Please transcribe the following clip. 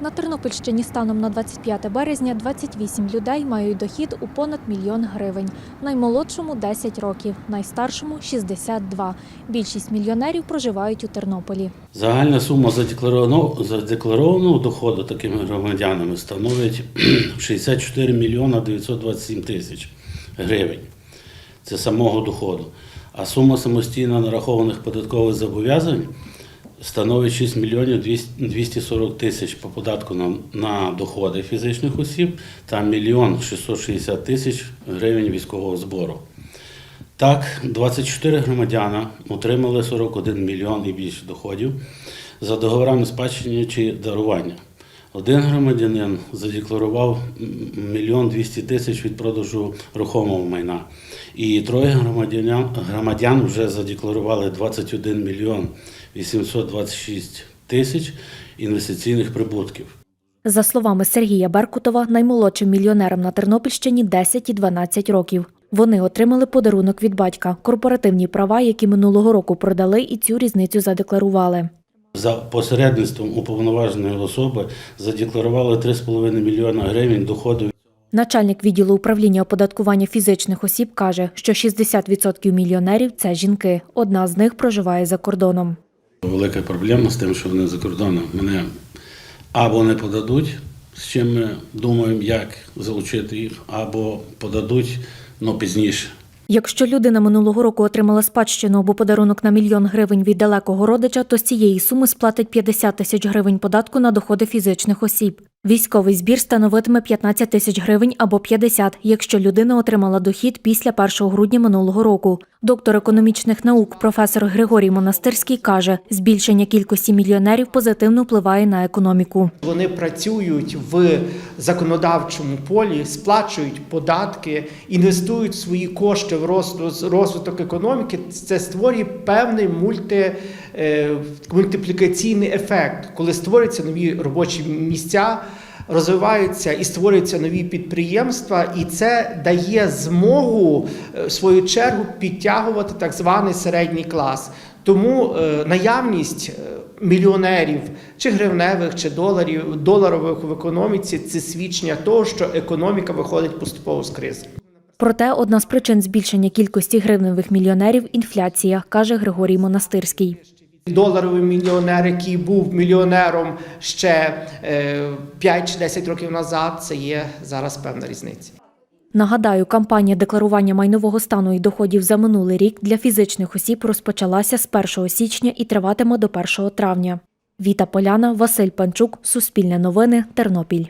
На Тернопільщині станом на 25 березня 28 людей мають дохід у понад мільйон гривень. Наймолодшому 10 років, найстаршому 62. Більшість мільйонерів проживають у Тернополі. Загальна сума задекларованого, задекларованого доходу такими громадянами становить 64 мільйона 927 тисяч гривень. Це самого доходу. А сума самостійно нарахованих податкових зобов'язань становить 6 мільйонів 240 тисяч по податку на, на доходи фізичних осіб та мільйон 660 тисяч гривень військового збору. Так, 24 громадяна отримали 41 мільйон і більше доходів за договорами спадщини чи дарування. Один громадянин задекларував 1 мільйон 200 тисяч від продажу рухомого майна. І троє громадян, громадян вже задекларували 21 мільйон 826 тисяч інвестиційних прибутків. За словами Сергія Беркутова, наймолодшим мільйонерам на Тернопільщині 10 і 12 років. Вони отримали подарунок від батька, корпоративні права, які минулого року продали, і цю різницю задекларували. За посередництвом уповноваженої особи задекларували 3,5 мільйона гривень доходу Начальник відділу управління оподаткування фізичних осіб каже, що 60% мільйонерів це жінки. Одна з них проживає за кордоном. Велика проблема з тим, що вони за кордоном мене або не подадуть, з чим ми думаємо, як залучити їх, або подадуть але пізніше. Якщо людина минулого року отримала спадщину або подарунок на мільйон гривень від далекого родича, то з цієї суми сплатить 50 тисяч гривень податку на доходи фізичних осіб. Військовий збір становитиме 15 тисяч гривень або 50, якщо людина отримала дохід після 1 грудня минулого року. Доктор економічних наук професор Григорій Монастирський каже, збільшення кількості мільйонерів позитивно впливає на економіку. Вони працюють в законодавчому полі, сплачують податки, інвестують свої кошти в роз- розвиток економіки. Це створює певний мульти, е, мультиплікаційний ефект, коли створюються нові робочі місця. Розвиваються і створюються нові підприємства, і це дає змогу е, в свою чергу підтягувати так званий середній клас. Тому е, наявність е, мільйонерів чи гривневих, чи доларів доларових в економіці це свідчення того, що економіка виходить поступово з кризи. Проте одна з причин збільшення кількості гривневих мільйонерів інфляція, каже Григорій Монастирський. Доларовий мільйонер, який був мільйонером ще е, 5 чи 10 років назад, це є зараз певна різниця. Нагадаю, кампанія декларування майнового стану і доходів за минулий рік для фізичних осіб розпочалася з 1 січня і триватиме до 1 травня. Віта Поляна, Василь Панчук, Суспільне новини, Тернопіль.